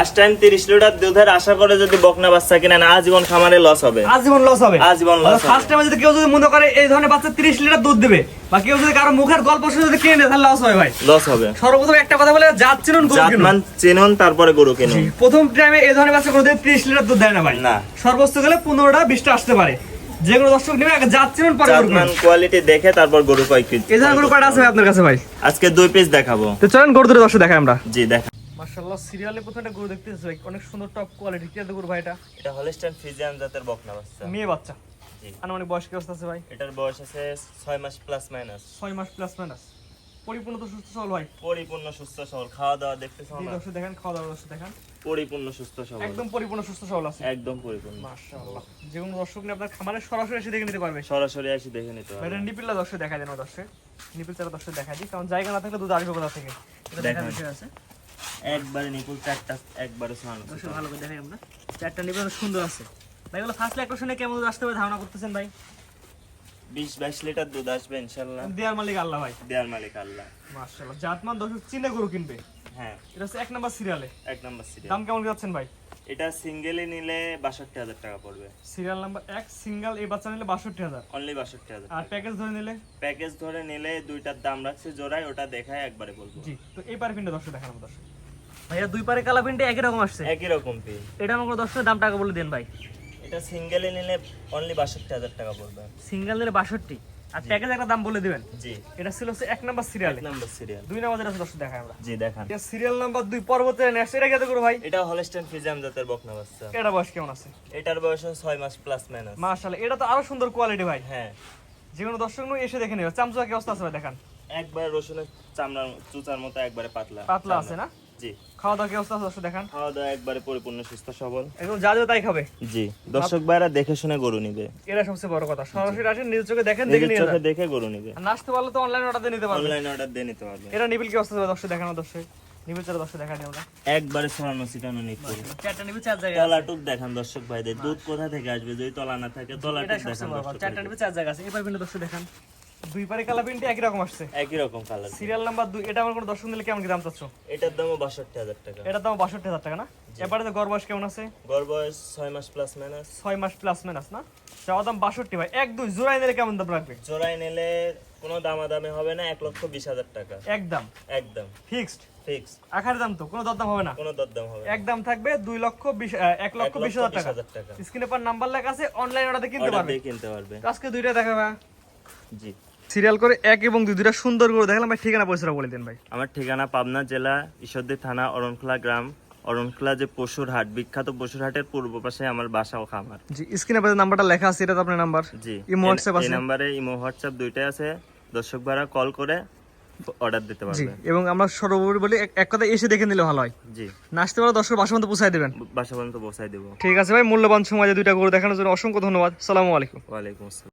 First time তিরিশ litre দুধের আশা করে যদি বকনা বাচ্চা কিনেন আজীবন খামারে লস হবে। আজীবন লস হবে। আজীবন হবে। ফার্স্ট টাইমে যদি কেউ যদি মনে করে এই ধরনের বাচ্চা 30 লিটার দুধ দেবে বা কেউ যদি কারও মুখের গল্প শুনে যদি কিনে তাহলে লস হবে ভাই। লস হবে। সর্বপ্রথম একটা কথা বলে জাত চিনুন গরু কিনুন। চিনুন তারপরে গরু কিনুন। প্রথম টাইমে এই ধরনের বাচ্চা কোনোদিন 30 লিটার দুধ দেয় না ভাই। না। সর্বোচ্চ গেলে 15টা 20টা আসতে পারে। যে কোনো দর্শক নেবে আগে জাত চিনুন পরে গরু কিনুন। কোয়ালিটি দেখে তারপর গরু কয় কেজি এই ধরনের গরু কয়টা আছে আপনার কাছে ভাই? আজকে দুই পিস দেখাবো। তো চলেন গরু দুটো দর্শক দেখাই আমরা। জি দেখা মাশাআল্লাহ সিরিয়ালে প্রথম একটা গরু দেখতেছি ভাই অনেক সুন্দর টপ কোয়ালিটি কি গরু ভাই এটা? এটা হলস্টাইন ফ্রিজিয়ান জাতের বকনা বাচ্চা। মেয়ে বাচ্চা। জি। আনুমানিক বয়স কি আছে ভাই? এটার বয়স আছে ছয় মাস প্লাস মাইনাস ছয় মাস প্লাস মাইনাস পরিপূর্ণ তো সুস্থ সবল ভাই? পরিপূর্ণ সুস্থ সবল খাওয়া দাওয়া দেখতেছ না? দর্শক দেখেন খাওয়া দাওয়া দর্শক দেখেন। পরিপূর্ণ সুস্থ সবল। একদম পরিপূর্ণ সুস্থ সবল আছে। একদম পরিপূর্ণ। মাশাআল্লাহ। যে কোনো দর্শক আপনার খামারে সরাসরি এসে দেখে নিতে পারবে। সরাসরি আসি দেখে নিতে হবে এটা নিপিলটা দর্শক দেখা দেন দর্শক। নিপিল চারা দর্শক দেখা দিই কারণ জায়গা না থাকলে দুধ আসবে কোথা থেকে? এটা দেখান। বিষয় আছে। একবারে নিপুল চারটা একবারে দর্শক ভালো করে দেখাই আমরা। চারটা নিপিল সুন্দর আছে। ভাই এগুলো ফার্স্ট ইলেকট্রিশনে কেমন দুধ আসতে হবে ধারণা করতেছেন ভাই? বিশ বাইশ লিটার দুধ আসবে ইনশাল্লাহ দেয়ার মালিক আল্লাহ ভাই। দেয়ার মালিক আল্লাহ। মাশাআল্লাহ জাতমান দর্শক চিনে গরু কিনবে। হ্যাঁ। এটা হচ্ছে এক নাম্বার সিরিয়ালে এক নম্বর সিরিয়াল দাম কেমন যাচ্ছেন ভাই? এটা সিঙ্গেলে নিলে বাষট্টি হাজার টাকা পড়বে। সিরিয়াল নাম্বার এক সিঙ্গেল এই বাচ্চা নিলে বাষট্টি হাজার। অনলি বাষট্টি হাজার আর প্যাকেজ ধরে নিলে? প্যাকেজ ধরে নিলে দুইটার দাম রাখছে জোড়ায় ওটা দেখায় একবারে বলব। জি তো এই পারে পিনটা দর্শক দেখানো দর্শক। ভাইয়া দুই পারে কালা পিনটা একই রকম আসছে। একই রকম পি এটা আমাকে দর্শকের দাম টাকা বলে দেন ভাই। এটা সিঙ্গেলে নিলে অনলি বাষট্টি হাজার টাকা পড়বে। সিঙ্গেল নিলে বাষট্টি। আর প্যাকেজ একটা দাম বলে দিবেন। জি। এটা ছিল হচ্ছে এক নাম্বার সিরিয়ালে এক নম্বর সিরিয়াল দুই নাম্বার যেটা আছে দর্শক দেখাই আমরা। জি দেখান। এটা সিরিয়াল নাম্বার দুই পরবর্তী নেক্সট এটা কত করে ভাই? এটা হলস্টেন ফিজাম জাতের বকনা বাচ্চা। এটা বয়স কেমন আছে? এটার বয়স হচ্ছে ছয় মাস প্লাস মাইনাস মাশাআল্লাহ এটা তো আরও সুন্দর কোয়ালিটি ভাই। হ্যাঁ। যে কোনো দর্শক নয় এসে দেখে নেবে। চামচুয়া কি অবস্থা আছে ভাই? দেখান। একবার রসুনের চামড়ার চুচার মতো একবারে পাতলা। পাতলা আছে না? জি। খাওয়া দাওয়া কি অবস্থা আছে দর্শক দেখান। খাওয়া দাওয়া একবারে পরিপূর্ণ সুস্থ সবল। একদম যা যা তাই খাবে? জি। দর্শক ভাইরা দেখে শুনে গরু নিবে। এটা সবচেয়ে বড় কথা। সরাসরি আসেন নিজের চোখে দেখেন দেখে নিয়ে চোখে দেখে গরু নিবে। আর পারলে তো অনলাইন অর্ডার দিয়ে নিতে পারবে। অনলাইনে অর্ডার দিয়ে নিতে পারবে। এটা নিবিল কি অবস্থা দর্শক দেখানো দর্শক? নিবিল চারা দর্শক দেখানি আমরা। একবারে ছড়ানো ছিটানো নিপুল চারটা নিবিল চার জায়গায় তলাটুক দেখান দর্শক ভাইদের। দুধ কোথা থেকে আসবে? যদি তলা না থাকে তলাটুক দেখান চারটা নিবিল চার জায়গা আছে। এবার কিন্তু দর্শক দেখান। দুই পারে কালা প্রিন্টে একই রকম আসছে। একই রকম কালার সিরিয়াল নাম্বার দুই এটা আমার কোনো দর্শক নিলে কেমন কি দাম চাচ্ছ? এটার বাষট্টি হাজার টাকা। এটার দাম বাষট্টি হাজার টাকা না? এবারে তো গড় বয়স কেমন আছে? গড় বয়স ছয় মাস প্লাস মাইনাস ছয় মাস প্লাস মাইনাস না? চাওয়া দাম বাষট্টি ভাই। এক দুই জোড়াই নিলে কেমন দাম জোড়ায় নিলে কোনো দামাদামি হবে না এক লক্ষ বিশ হাজার টাকা। একদম? একদম। ফিক্সড? ফিক্স আখার দাম তো কোনো দরদাম হবে না? কোনো দরদাম হবে একদম থাকবে দুই লক্ষ বিশ আহ, এক লক্ষ এক বিশ হাজার টাকা। হাজার স্ক্রিনে পর নাম্বার লেখা আছে অনলাইন অর্ডার কিনতে পারবে। কিনতে পারবে। আজকে দুইটা দেখাবে। জি। সিরিয়াল করে এক এবং দুই দুইটা সুন্দর করে দেখালাম। ভাই ঠিকানা বলে দেন ভাই। আমার ঠিকানা পাবনা জেলা ঈশ্বরদী থানা অরণখোলা গ্রাম। অরণখোলা যে পশুর হাট বিখ্যাত পশুর হাটের পূর্ব পাশে আমার বাসা ও খামার। জি স্ক্রিনে পর নাম্বারটা লেখা আছে এটা তো আপনার নাম্বার। জি ইমো হোয়াটসঅ্যাপ এই আছে। নাম্বারে ইমো হোয়াটসঅ্যাপ দুইটাই আছে। দর্শক ভাড়া কল করে অর্ডার দিতে পারবে। এবং আমরা সর্বোপরি বলি এক- কথা এসে দেখে নিলে ভালো হয়। জি। নাচতে পারো দর্শক বাসা মতো পৌঁছায় দেবেন। বাসা পর্যন্ত পৌঁছাই দেবো। ঠিক আছে ভাই মূল্যবান সময় দুইটা করে দেখানোর জন্য অসংখ্য ধন্যবাদ। সালামু আলাইকুম। ওয়ালাইকুম আসসালাম।